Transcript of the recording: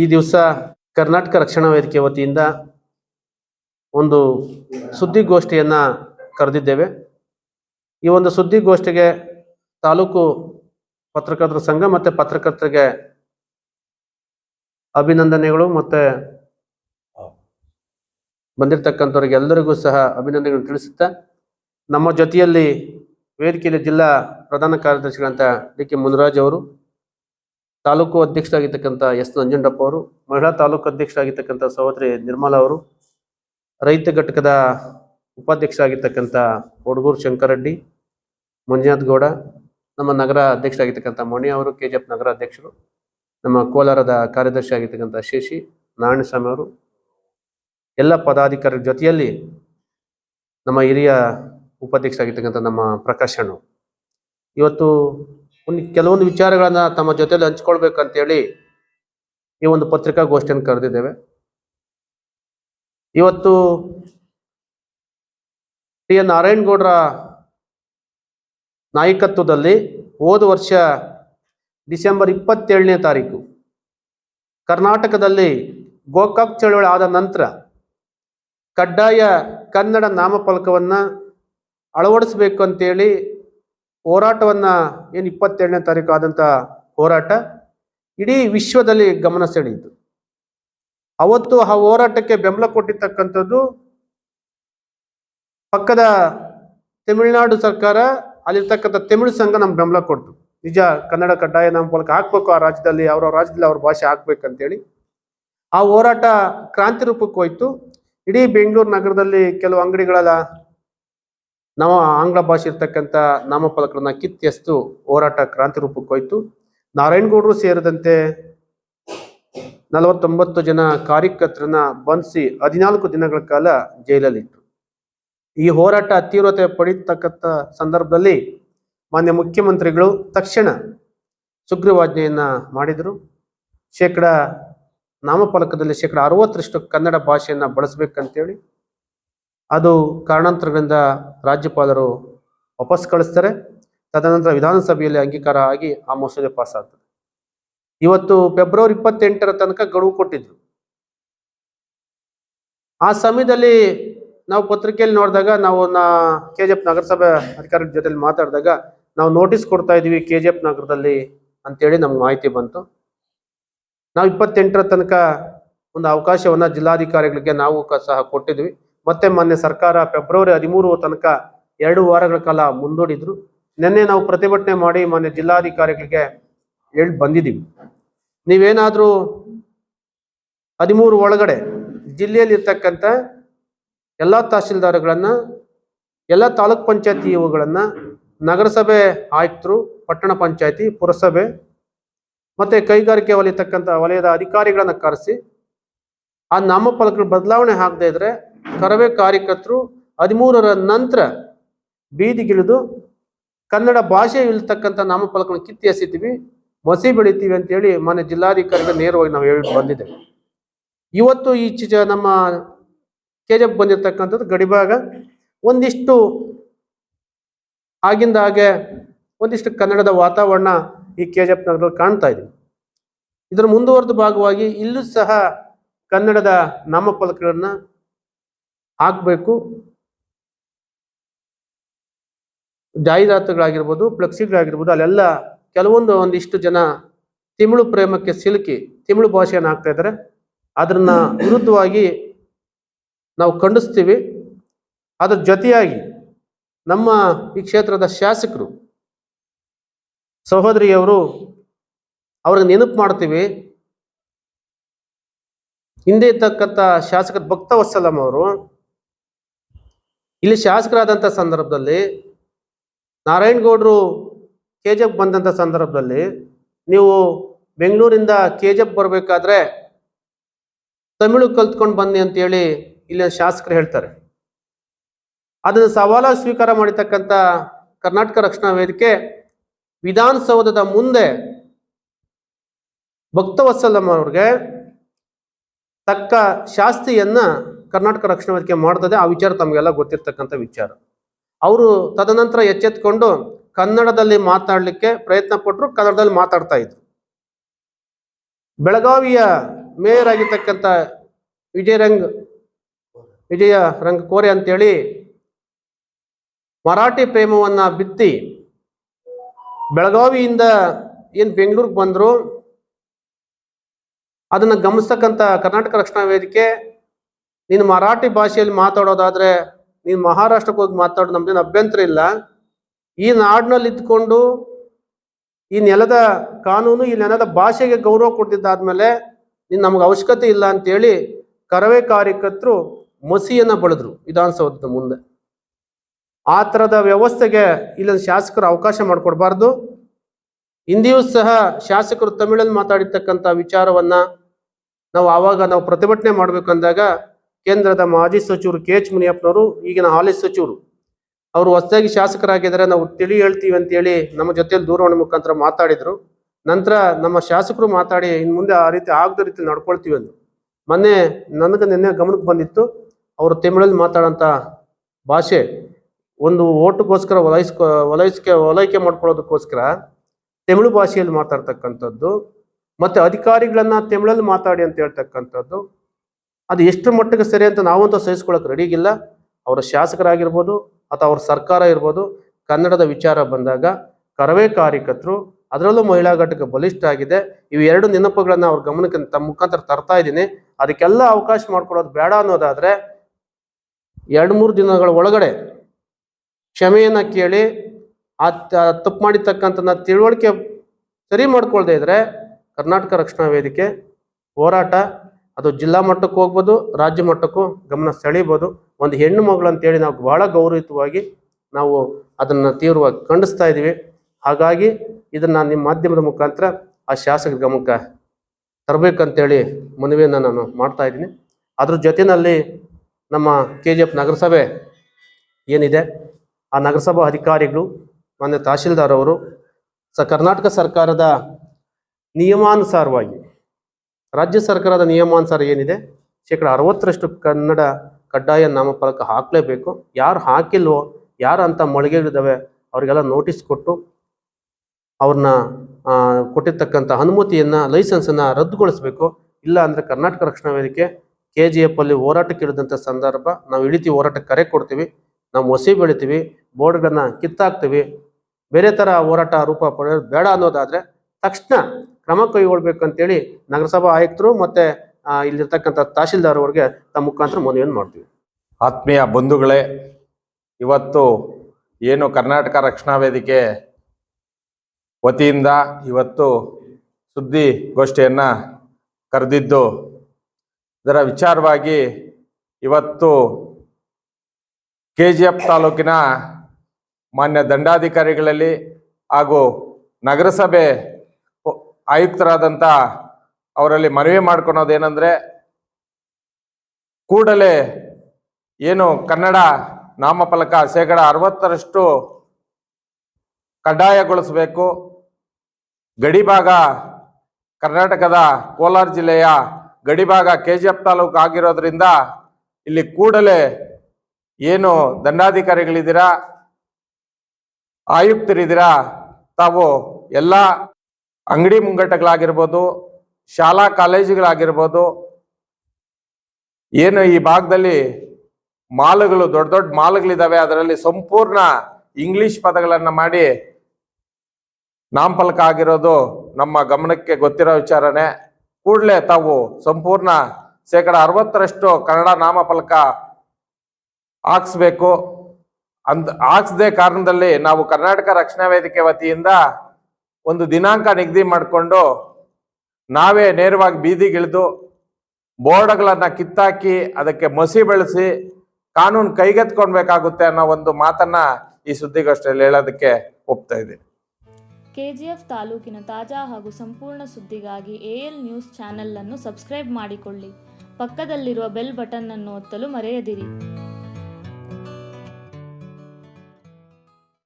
ಈ ದಿವಸ ಕರ್ನಾಟಕ ರಕ್ಷಣಾ ವೇದಿಕೆ ವತಿಯಿಂದ ಒಂದು ಸುದ್ದಿಗೋಷ್ಠಿಯನ್ನು ಕರೆದಿದ್ದೇವೆ. ಈ ಒಂದು ಸುದ್ದಿಗೋಷ್ಠಿಗೆ ತಾಲೂಕು ಪತ್ರಕರ್ತರ ಸಂಘ ಮತ್ತು ಪತ್ರಕರ್ತರಿಗೆ ಅಭಿನಂದನೆಗಳು ಮತ್ತು ಬಂದಿರತಕ್ಕಂಥವ್ರಿಗೆ ಎಲ್ಲರಿಗೂ ಸಹ ಅಭಿನಂದನೆಗಳನ್ನು ತಿಳಿಸುತ್ತಾ, ನಮ್ಮ ಜೊತೆಯಲ್ಲಿ ವೇದಿಕೆಯಲ್ಲಿ ಜಿಲ್ಲಾ ಪ್ರಧಾನ ಕಾರ್ಯದರ್ಶಿಗಳಂತ ಡಿ ಕೆ ಮುನಿರಾಜ್ ಅವರು ತಾಲೂಕು ಅಧ್ಯಕ್ಷರಾಗಿರ್ತಕ್ಕಂಥ ಎಸ್ ನಂಜುಂಡಪ್ಪ ಅವರು, ಮಹಿಳಾ ತಾಲೂಕು ಅಧ್ಯಕ್ಷರಾಗಿರ್ತಕ್ಕಂಥ ಸಹೋದರಿ ನಿರ್ಮಲಾ ಅವರು, ರೈತ ಘಟಕದ ಉಪಾಧ್ಯಕ್ಷರಾಗಿರ್ತಕ್ಕಂಥ ಹುಡುಗೂರು ಶಂಕರಡ್ಡಿ ಮಂಜುನಾಥ್ ಗೌಡ, ನಮ್ಮ ನಗರ ಅಧ್ಯಕ್ಷರಾಗಿರ್ತಕ್ಕಂಥ ಮಣಿ ಅವರು ಕೆ ಜಿ ಎಫ್ ನಗರ ಅಧ್ಯಕ್ಷರು, ನಮ್ಮ ಕೋಲಾರದ ಕಾರ್ಯದರ್ಶಿ ಆಗಿರ್ತಕ್ಕಂಥ ಶೇಷಿ ನಾರಾಯಣಸ್ವಾಮಿ ಅವರು, ಎಲ್ಲ ಪದಾಧಿಕಾರಿಗಳ ಜೊತೆಯಲ್ಲಿ ನಮ್ಮ ಹಿರಿಯ ಉಪಾಧ್ಯಕ್ಷರಾಗಿರ್ತಕ್ಕಂಥ ನಮ್ಮ ಪ್ರಕಾಶ್ ಇವತ್ತು ಕೆಲವೊಂದು ವಿಚಾರಗಳನ್ನ ತಮ್ಮ ಜೊತೆಯಲ್ಲಿ ಹಂಚ್ಕೊಳ್ಬೇಕಂತೇಳಿ ಈ ಒಂದು ಪತ್ರಿಕಾಗೋಷ್ಠಿಯನ್ನು ಕರೆದಿದ್ದೇವೆ. ಇವತ್ತು ಟಿ ಎನ್ ನಾರಾಯಣಗೌಡರ ನಾಯಕತ್ವದಲ್ಲಿ ಹೋದ ವರ್ಷ ಡಿಸೆಂಬರ್ ಇಪ್ಪತ್ತೇಳನೇ ತಾರೀಕು ಕರ್ನಾಟಕದಲ್ಲಿ ಗೋಕಾಕ್ ಚಳವಳಿ ಆದ ನಂತರ ಕಡ್ಡಾಯ ಕನ್ನಡ ನಾಮಫಲಕವನ್ನು ಅಳವಡಿಸಬೇಕು ಅಂತೇಳಿ ಹೋರಾಟವನ್ನ ಏನು ಇಪ್ಪತ್ತೇಳನೇ ತಾರೀಕು ಆದಂಥ ಹೋರಾಟ ಇಡೀ ವಿಶ್ವದಲ್ಲಿ ಗಮನ ಸೆಳೆಯಿತು. ಅವತ್ತು ಆ ಹೋರಾಟಕ್ಕೆ ಬೆಂಬಲ ಕೊಟ್ಟಿರ್ತಕ್ಕಂಥದ್ದು ಪಕ್ಕದ ತಮಿಳುನಾಡು ಸರ್ಕಾರ, ಅಲ್ಲಿರ್ತಕ್ಕಂಥ ತಮಿಳು ಸಂಘ ನಮ್ಗೆ ಬೆಂಬಲ ಕೊಡ್ತು. ನಿಜ ಕನ್ನಡ ಕಡ್ಡಾಯ ನಮ್ಮ ನಾಮಫಲಕ ಹಾಕ್ಬೇಕು ಆ ರಾಜ್ಯದಲ್ಲಿ ಅವ್ರ ರಾಜ್ಯದಲ್ಲಿ ಅವ್ರ ಭಾಷೆ ಹಾಕ್ಬೇಕಂತೇಳಿ. ಆ ಹೋರಾಟ ಕ್ರಾಂತಿ ರೂಪಕ್ಕೆ ಹೋಯ್ತು. ಇಡೀ ಬೆಂಗಳೂರು ನಗರದಲ್ಲಿ ಕೆಲವು ಅಂಗಡಿಗಳೆಲ್ಲ ನಾವು ಆಂಗ್ಲ ಭಾಷೆ ಇರ್ತಕ್ಕಂಥ ನಾಮಫಲಕಗಳನ್ನ ಕಿತ್ತೆಸ್ತು ಹೋರಾಟ ಕ್ರಾಂತಿ ರೂಪಕ್ಕೆ ಹೋಯ್ತು. ನಾರಾಯಣಗೌಡರು ಸೇರಿದಂತೆ ನಲವತ್ತೊಂಬತ್ತು ಜನ ಕಾರ್ಯಕರ್ತರನ್ನ ಬಂಧಿಸಿ ಹದಿನಾಲ್ಕು ದಿನಗಳ ಕಾಲ ಜೈಲಲ್ಲಿತ್ತು. ಈ ಹೋರಾಟ ತೀವ್ರತೆ ಪಡೀತಕ್ಕಂಥ ಸಂದರ್ಭದಲ್ಲಿ ಮಾನ್ಯ ಮುಖ್ಯಮಂತ್ರಿಗಳು ತಕ್ಷಣ ಸುಗ್ರೀವಾಜ್ಞೆಯನ್ನ ಮಾಡಿದರು. ಶೇಕಡ ನಾಮಫಲಕದಲ್ಲಿ ಶೇಕಡ ಅರವತ್ತರಷ್ಟು ಕನ್ನಡ ಭಾಷೆಯನ್ನ ಬಳಸಬೇಕಂತೇಳಿ. ಅದು ಕಾರಣಾಂತರಗಳಿಂದ ರಾಜ್ಯಪಾಲರು ವಾಪಸ್ ಕಳಿಸ್ತಾರೆ. ತದನಂತರ ವಿಧಾನಸಭೆಯಲ್ಲಿ ಅಂಗೀಕಾರ ಆಗಿ ಆ ಮಸೂದೆ ಪಾಸ್ ಆಗ್ತದೆ. ಇವತ್ತು ಫೆಬ್ರವರಿ ಇಪ್ಪತ್ತೆಂಟರ ತನಕ ಗಡುವು ಕೊಟ್ಟಿದ್ರು. ಆ ಸಮಯದಲ್ಲಿ ನಾವು ಪತ್ರಿಕೆಯಲ್ಲಿ ನೋಡಿದಾಗ ನಾವು ನಾ ಕೆ ಜಿ ಎಫ್ ನಗರಸಭೆ ಅಧಿಕಾರಿಗಳ ಜೊತೆಲಿ ಮಾತಾಡಿದಾಗ ನಾವು ನೋಟಿಸ್ ಕೊಡ್ತಾ ಇದೀವಿ ಕೆ ಜಿ ಎಫ್ ನಗರದಲ್ಲಿ ಅಂತೇಳಿ ನಮ್ಗೆ ಮಾಹಿತಿ ಬಂತು. ನಾವು ಇಪ್ಪತ್ತೆಂಟರ ತನಕ ಒಂದು ಅವಕಾಶವನ್ನು ಜಿಲ್ಲಾಧಿಕಾರಿಗಳಿಗೆ ನಾವು ಸಹ ಕೊಟ್ಟಿದ್ವಿ. ಮತ್ತೆ ಮೊನ್ನೆ ಸರ್ಕಾರ ಫೆಬ್ರವರಿ ಹದಿಮೂರು ತನಕ ಎರಡು ವಾರಗಳ ಕಾಲ ಮುಂದೂಡಿದ್ರು. ನಿನ್ನೆ ನಾವು ಪ್ರತಿಭಟನೆ ಮಾಡಿ ಮೊನ್ನೆ ಜಿಲ್ಲಾಧಿಕಾರಿಗಳಿಗೆ ಹೇಳಿ ಬಂದಿದ್ದೀವಿ. ನೀವೇನಾದರೂ ಹದಿಮೂರು ಒಳಗಡೆ ಜಿಲ್ಲೆಯಲ್ಲಿ ಇರ್ತಕ್ಕಂಥ ಎಲ್ಲ ತಹಸೀಲ್ದಾರ್ಗಳನ್ನು, ಎಲ್ಲ ತಾಲೂಕ್ ಪಂಚಾಯತಿ ಇವುಗಳನ್ನ, ನಗರಸಭೆ ಆಯುಕ್ತರು, ಪಟ್ಟಣ ಪಂಚಾಯತಿ, ಪುರಸಭೆ ಮತ್ತೆ ಕೈಗಾರಿಕೆ ವಲಯತಕ್ಕಂಥ ವಲಯದ ಅಧಿಕಾರಿಗಳನ್ನ ಕರೆಸಿ ಆ ನಾಮಫಲಕಗಳು ಬದಲಾವಣೆ ಆಗದೇ ಇದ್ರೆ ಕರವೇ ಕಾರ್ಯಕರ್ತರು ಹದಿಮೂರರ ನಂತರ ಬೀದಿಗಿಳಿದು ಕನ್ನಡ ಭಾಷೆ ಇಲ್ತಕ್ಕಂಥ ನಾಮಫಲಕಗಳನ್ನ ಕಿತ್ತಿ ಎಸಿತೀವಿ ಮಸಿ ಬೆಳಿತೀವಿ ಅಂತೇಳಿ ಮನೆ ಜಿಲ್ಲಾಧಿಕಾರಿಗಳ ನೇರವಾಗಿ ನಾವು ಹೇಳಿ ಬಂದಿದ್ದೇವೆ ಇವತ್ತು ಈ ಚಿ ನಮ್ಮ ಕೆ ಬಂದಿರತಕ್ಕಂಥದ್ದು ಗಡಿಭಾಗ. ಒಂದಿಷ್ಟು ಆಗಿಂದ ಹಾಗೆ ಒಂದಿಷ್ಟು ಕನ್ನಡದ ವಾತಾವರಣ ಈ ಕೆ ಎಫ್ ನಗರದಲ್ಲಿ ಕಾಣ್ತಾ ಇದೆ. ಇದರ ಮುಂದುವರೆದ ಭಾಗವಾಗಿ ಇಲ್ಲೂ ಸಹ ಕನ್ನಡದ ನಾಮಫಲಕಗಳನ್ನ ಹಾಕಬೇಕು. ಜಾಹೀರಾತುಗಳಾಗಿರ್ಬೋದು, ಫ್ಲೆಕ್ಸಿಗಳಾಗಿರ್ಬೋದು, ಅಲ್ಲೆಲ್ಲ ಕೆಲವೊಂದು ಒಂದಿಷ್ಟು ಜನ ತಿಮಿಳು ಪ್ರೇಮಕ್ಕೆ ಸಿಲುಕಿ ತಿಮಿಳು ಭಾಷೆಯನ್ನು ಹಾಕ್ತಾ ಇದ್ದಾರೆ. ಅದನ್ನು ವಿರುದ್ಧವಾಗಿ ನಾವು ಖಂಡಿಸ್ತೀವಿ. ಅದ್ರ ಜೊತೆಯಾಗಿ ನಮ್ಮ ಈ ಕ್ಷೇತ್ರದ ಶಾಸಕರು ಸಹೋದರಿಯವರು ಅವ್ರಿಗೆ ನೆನಪು ಮಾಡ್ತೀವಿ. ಹಿಂದೆ ಇರ್ತಕ್ಕಂಥ ಭಕ್ತ ಭಕ್ತವತ್ಸಲಂ ಅವರು ಇಲ್ಲಿ ಶಾಸಕರಾದಂಥ ಸಂದರ್ಭದಲ್ಲಿ ನಾರಾಯಣಗೌಡರು ಕೆ ಜಿ ಎಫ್ ಬಂದಂಥ ಸಂದರ್ಭದಲ್ಲಿ ನೀವು ಬೆಂಗಳೂರಿಂದ ಕೆ ಜಿ ಎಫ್ ಬರಬೇಕಾದ್ರೆ ತಮಿಳು ಕಲ್ತ್ಕೊಂಡು ಬನ್ನಿ ಅಂತೇಳಿ ಇಲ್ಲಿ ಶಾಸಕರು ಹೇಳ್ತಾರೆ. ಅದನ್ನು ಸವಾಲಾಗಿ ಸ್ವೀಕಾರ ಮಾಡಿರ್ತಕ್ಕಂಥ ಕರ್ನಾಟಕ ರಕ್ಷಣಾ ವೇದಿಕೆ ವಿಧಾನಸೌಧದ ಮುಂದೆ ಭಕ್ತವತ್ಸಲಂ ಅವ್ರಿಗೆ ತಕ್ಕ ಶಾಸ್ತಿಯನ್ನ ಕರ್ನಾಟಕ ರಕ್ಷಣಾ ವೇದಿಕೆ ಮಾಡ್ತದೆ, ಆ ವಿಚಾರ ತಮಗೆಲ್ಲ ಗೊತ್ತಿರ್ತಕ್ಕಂಥ ವಿಚಾರ. ಅವರು ತದನಂತರ ಎಚ್ಚೆತ್ಕೊಂಡು ಕನ್ನಡದಲ್ಲಿ ಮಾತಾಡಲಿಕ್ಕೆ ಪ್ರಯತ್ನ ಪಟ್ಟರು ಕನ್ನಡದಲ್ಲಿ ಮಾತಾಡ್ತಾ ಇದ್ರು. ಬೆಳಗಾವಿಯ ಮೇಯರ್ ಆಗಿರ್ತಕ್ಕಂಥ ವಿಜಯ ರಂಗ್ ವಿಜಯ ರಂಗ್ ಕೋರೆ ಅಂತೇಳಿ ಮರಾಠಿ ಪ್ರೇಮವನ್ನ ಬಿತ್ತಿ ಬೆಳಗಾವಿಯಿಂದ ಏನು ಬೆಂಗಳೂರಿಗೆ ಬಂದರು, ಅದನ್ನ ಗಮನಿಸ್ತಕ್ಕಂಥ ಕರ್ನಾಟಕ ರಕ್ಷಣಾ ವೇದಿಕೆ ನೀನು ಮರಾಠಿ ಭಾಷೆಯಲ್ಲಿ ಮಾತಾಡೋದಾದ್ರೆ ನೀನು ಮಹಾರಾಷ್ಟ್ರಕ್ಕೆ ಹೋಗಿ ಮಾತಾಡೋ ನಮ್ದೇನು ಅಭ್ಯಂತರ ಇಲ್ಲ. ಈ ನಾಡಿನಲ್ಲಿ ಇದ್ಕೊಂಡು ಈ ನೆಲದ ಕಾನೂನು, ಈ ನೆಲದ ಭಾಷೆಗೆ ಗೌರವ ಕೊಟ್ಟಿದ್ದಾದ್ಮೇಲೆ ನೀನು ನಮ್ಗೆ ಅವಶ್ಯಕತೆ ಇಲ್ಲ ಅಂತೇಳಿ ಕರವೇ ಕಾರ್ಯಕರ್ತರು ಮಸಿಯನ್ನ ಬಳದ್ರು ವಿಧಾನಸೌಧದ ಮುಂದೆ. ಆ ಥರದ ವ್ಯವಸ್ಥೆಗೆ ಇಲ್ಲಿನ ಶಾಸಕರು ಅವಕಾಶ ಮಾಡಿಕೊಡ್ಬಾರ್ದು. ಹಿಂದಿಯೂ ಸಹ ಶಾಸಕರು ತಮಿಳಲ್ಲಿ ಮಾತಾಡಿರ್ತಕ್ಕಂಥ ವಿಚಾರವನ್ನ ನಾವು ಆವಾಗ ನಾವು ಪ್ರತಿಭಟನೆ ಮಾಡ್ಬೇಕಂದಾಗ ಕೇಂದ್ರದ ಮಾಜಿ ಸಚಿವರು ಕೆ ಎಚ್ ಮುನಿಯಪ್ಪನವರು, ಈಗಿನ ಹಾಲಿ ಸಚಿವರು. ಅವರು ಹೊಸದಾಗಿ ಶಾಸಕರಾಗಿದ್ದಾರೆ, ನಾವು ತಿಳಿ ಹೇಳ್ತೀವಿ ಅಂತೇಳಿ ನಮ್ಮ ಜೊತೆಯಲ್ಲಿ ದೂರವಾಣಿ ಮುಖಾಂತರ ಮಾತಾಡಿದ್ರು. ನಂತರ ನಮ್ಮ ಶಾಸಕರು ಮಾತಾಡಿ ಇನ್ನು ಮುಂದೆ ಆ ರೀತಿ ಆಗದ ರೀತಿ ನಡ್ಕೊಳ್ತೀವಿ ಅಂದ್ರು. ಮೊನ್ನೆ ನನಗೆ ನಿನ್ನೆ ಗಮನಕ್ಕೆ ಬಂದಿತ್ತು, ಅವರು ತಮಿಳಲ್ಲಿ ಮಾತಾಡೋಂಥ ಭಾಷೆ. ಒಂದು ಓಟಗೋಸ್ಕರ ಒಲೈಸ್ಕೊ ಒಲೈಸ್ಕೆ ಒಲೈಕೆ ಮಾಡ್ಕೊಳ್ಳೋದಕ್ಕೋಸ್ಕರ ತಮಿಳು ಭಾಷೆಯಲ್ಲಿ ಮಾತಾಡ್ತಕ್ಕಂಥದ್ದು, ಮತ್ತು ಅಧಿಕಾರಿಗಳನ್ನು ತಮಿಳಲ್ಲಿ ಮಾತಾಡಿ ಅಂತ ಹೇಳ್ತಕ್ಕಂಥದ್ದು ಅದು ಎಷ್ಟು ಮಟ್ಟಿಗೆ ಸರಿ ಅಂತ ನಾವಂತೂ ಸಹಿಸ್ಕೊಳ್ಳೋಕೆ ರೆಡಿಗಿಲ್ಲ ಅವರ ಶಾಸಕರಾಗಿರ್ಬೋದು ಅಥವಾ ಅವ್ರ ಸರ್ಕಾರ ಇರ್ಬೋದು, ಕನ್ನಡದ ವಿಚಾರ ಬಂದಾಗ ಕರವೇ ಕಾರ್ಯಕರ್ತರು, ಅದರಲ್ಲೂ ಮಹಿಳಾ ಘಟಕ ಬಲಿಷ್ಠ ಆಗಿದೆ ಇವು ಎರಡು ನೆನಪುಗಳನ್ನು ಅವ್ರ ಗಮನಕ್ಕೆ ತಮ್ಮ ಮುಖಾಂತರ ತರ್ತಾ ಇದ್ದೀನಿ. ಅದಕ್ಕೆಲ್ಲ ಅವಕಾಶ ಮಾಡ್ಕೊಡೋದು ಬೇಡ ಅನ್ನೋದಾದರೆ ಎರಡು ಮೂರು ದಿನಗಳ ಒಳಗಡೆ ಕ್ಷಮೆಯನ್ನು ಕೇಳಿ, ಆ ತಪ್ಪು ಮಾಡಿರ್ತಕ್ಕಂಥ ತಿಳುವಳಿಕೆ ಸರಿ ಮಾಡ್ಕೊಳ್ದೇ ಇದ್ರೆ ಕರ್ನಾಟಕ ರಕ್ಷಣಾ ವೇದಿಕೆ ಹೋರಾಟ ಅದು ಜಿಲ್ಲಾ ಮಟ್ಟಕ್ಕೆ ಹೋಗ್ಬೋದು, ರಾಜ್ಯ ಮಟ್ಟಕ್ಕೂ ಗಮನ ಸೆಳೀಬೋದು ಒಂದು ಹೆಣ್ಣು ಮಗಳು ಅಂತೇಳಿ ನಾವು ಬಹಳ ಗೌರವಿತವಾಗಿ ನಾವು ಅದನ್ನು ತೀವ್ರವಾಗಿ ಖಂಡಿಸ್ತಾ ಇದ್ದೀವಿ. ಹಾಗಾಗಿ ಇದನ್ನು ನಿಮ್ಮ ಮಾಧ್ಯಮದ ಮುಖಾಂತರ ಆ ಶಾಸಕರ ಗಮನಕ್ಕೆ ತರಬೇಕಂತೇಳಿ ಮನವಿಯನ್ನು ನಾನು ಮಾಡ್ತಾ ಇದ್ದೀನಿ. ಅದ್ರ ಜೊತೆಯಲ್ಲಿ ನಮ್ಮ ಕೆ ಜಿ ಎಫ್ ನಗರಸಭೆ ಏನಿದೆ, ಆ ನಗರಸಭಾ ಅಧಿಕಾರಿಗಳು, ಮಾನ್ಯ ತಹಶೀಲ್ದಾರ್ ಅವರು ಸ ಕರ್ನಾಟಕ ಸರ್ಕಾರದ ನಿಯಮಾನುಸಾರವಾಗಿ ರಾಜ್ಯ ಸರ್ಕಾರದ ನಿಯಮಾನುಸಾರ ಏನಿದೆ? ಶೇಕಡ ಅರವತ್ತರಷ್ಟು ಕನ್ನಡ ಕಡ್ಡಾಯ ನಾಮಫಲಕ ಹಾಕಲೇಬೇಕು. ಯಾರು ಹಾಕಿಲ್ವೋ, ಯಾರು ಅಂತ ಮಳಿಗೆಗಳಿದ್ದಾವೆ ಅವರಿಗೆಲ್ಲ ನೋಟಿಸ್ ಕೊಟ್ಟು ಅವ್ರನ್ನ ಕೊಟ್ಟಿರ್ತಕ್ಕಂಥ ಅನುಮತಿಯನ್ನು ಲೈಸೆನ್ಸನ್ನು ರದ್ದುಗೊಳಿಸಬೇಕು. ಇಲ್ಲ ಅಂದರೆ ಕರ್ನಾಟಕ ರಕ್ಷಣಾ ವೇದಿಕೆ ಕೆ ಜಿ ಎಫ್ ಅಲ್ಲಿ ಹೋರಾಟಕ್ಕೆ ಇಳಿದಂಥ ಸಂದರ್ಭ, ನಾವು ಇಳಿತೀವಿ, ಹೋರಾಟಕ್ಕೆ ಕರೆ ಕೊಡ್ತೀವಿ, ನಾವು ಹೊಸಿ ಬೆಳಿತೀವಿ, ಬೋರ್ಡ್ಗಳನ್ನ ಕಿತ್ತಾಕ್ತೀವಿ. ಬೇರೆ ಥರ ಹೋರಾಟ ರೂಪ ಪಡೆಯೋದು ಬೇಡ ಅನ್ನೋದಾದರೆ ತಕ್ಷಣ ಕ್ರಮ ಕೈಗೊಳ್ಬೇಕಂತೇಳಿ ನಗರಸಭಾ ಆಯುಕ್ತರು ಮತ್ತೆ ಇಲ್ಲಿರ್ತಕ್ಕಂಥ ತಹಶೀಲ್ದಾರ್ ಅವ್ರಿಗೆ ತಮ್ಮ ಮುಖಾಂತರ ಮನವಿಯನ್ನು ಮಾಡ್ತೀವಿ. ಆತ್ಮೀಯ ಬಂಧುಗಳೇ, ಇವತ್ತು ಏನು ಕರ್ನಾಟಕ ರಕ್ಷಣಾ ವೇದಿಕೆ ವತಿಯಿಂದ ಇವತ್ತು ಸುದ್ದಿಗೋಷ್ಠಿಯನ್ನು ಕರೆದಿದ್ದು, ಇದರ ವಿಚಾರವಾಗಿ ಇವತ್ತು ಕೆ ಜಿ ಎಫ್ ತಾಲೂಕಿನ ಮಾನ್ಯ ದಂಡಾಧಿಕಾರಿಗಳಲ್ಲಿ ಹಾಗೂ ನಗರಸಭೆ ಆಯುಕ್ತರಾದಂಥ ಅವರಲ್ಲಿ ಮನವಿ ಮಾಡ್ಕೊಳೋದೇನೆಂದರೆ ಕೂಡಲೇ ಏನು ಕನ್ನಡ ನಾಮಫಲಕ ಶೇಕಡ ಅರವತ್ತರಷ್ಟು ಕಡ್ಡಾಯಗೊಳಿಸಬೇಕು. ಗಡಿಭಾಗ ಕರ್ನಾಟಕದ ಕೋಲಾರ ಜಿಲ್ಲೆಯ ಗಡಿಭಾಗ ಕೆ ಜಿ ಎಫ್ ತಾಲೂಕು ಆಗಿರೋದ್ರಿಂದ ಇಲ್ಲಿ ಕೂಡಲೇ ಏನು ದಂಡಾಧಿಕಾರಿಗಳಿದ್ದೀರಾ, ಆಯುಕ್ತರಿದ್ದೀರಾ, ತಾವು ಎಲ್ಲ ಅಂಗಡಿ ಮುಂಗಟ್ಟಗಳಾಗಿರ್ಬೋದು, ಶಾಲಾ ಕಾಲೇಜುಗಳಾಗಿರ್ಬೋದು, ಏನು ಈ ಭಾಗದಲ್ಲಿ ಮಾಲುಗಳು, ದೊಡ್ಡ ದೊಡ್ಡ ಮಾಲುಗಳಿದ್ದಾವೆ ಅದರಲ್ಲಿ ಸಂಪೂರ್ಣ ಇಂಗ್ಲಿಷ್ ಪದಗಳನ್ನು ಮಾಡಿ ನಾಮಫಲಕ ಆಗಿರೋದು ನಮ್ಮ ಗಮನಕ್ಕೆ ಗೊತ್ತಿರೋ ವಿಚಾರನೆ. ಕೂಡಲೇ ತಾವು ಸಂಪೂರ್ಣ ಶೇಕಡ ಅರವತ್ತರಷ್ಟು ಕನ್ನಡ ನಾಮಫಲಕ ಹಾಕ್ಸ್ಬೇಕು. ಅಂದ್, ಹಾಕ್ಸದೇ ಕಾರಣದಲ್ಲಿ ನಾವು ಕರ್ನಾಟಕ ರಕ್ಷಣಾ ವೇದಿಕೆ ವತಿಯಿಂದ ಒಂದು ದಿನಾಂಕ ನಿಗದಿ ಮಾಡಿಕೊಂಡು ನಾವೇ ನೇರವಾಗಿ ಬೀದಿಗಿಳಿದು ಬೋರ್ಡ್ಗಳನ್ನು ಕಿತ್ತಾಕಿ ಅದಕ್ಕೆ ಮಸಿ ಬೆಳೆಸಿ ಕಾನೂನು ಕೈಗೆತ್ಕೊಳ್ಬೇಕಾಗುತ್ತೆ ಅನ್ನೋ ಒಂದು ಮಾತನ್ನ ಈ ಸುದ್ದಿಗೋಷ್ಠಿಯಲ್ಲಿ ಹೇಳೋದಕ್ಕೆ ಒಪ್ತಾ ಇದ್ದೀನಿ. ಕೆಜಿಎಫ್ ತಾಲೂಕಿನ ತಾಜಾ ಹಾಗೂ ಸಂಪೂರ್ಣ ಸುದ್ದಿಗಾಗಿ ಎಎಲ್ ನ್ಯೂಸ್ ಚಾನೆಲ್ ಅನ್ನು ಸಬ್ಸ್ಕ್ರೈಬ್ ಮಾಡಿಕೊಳ್ಳಿ. ಪಕ್ಕದಲ್ಲಿರುವ ಬೆಲ್ ಬಟನ್ ಅನ್ನು ಒತ್ತಲು ಮರೆಯದಿರಿ.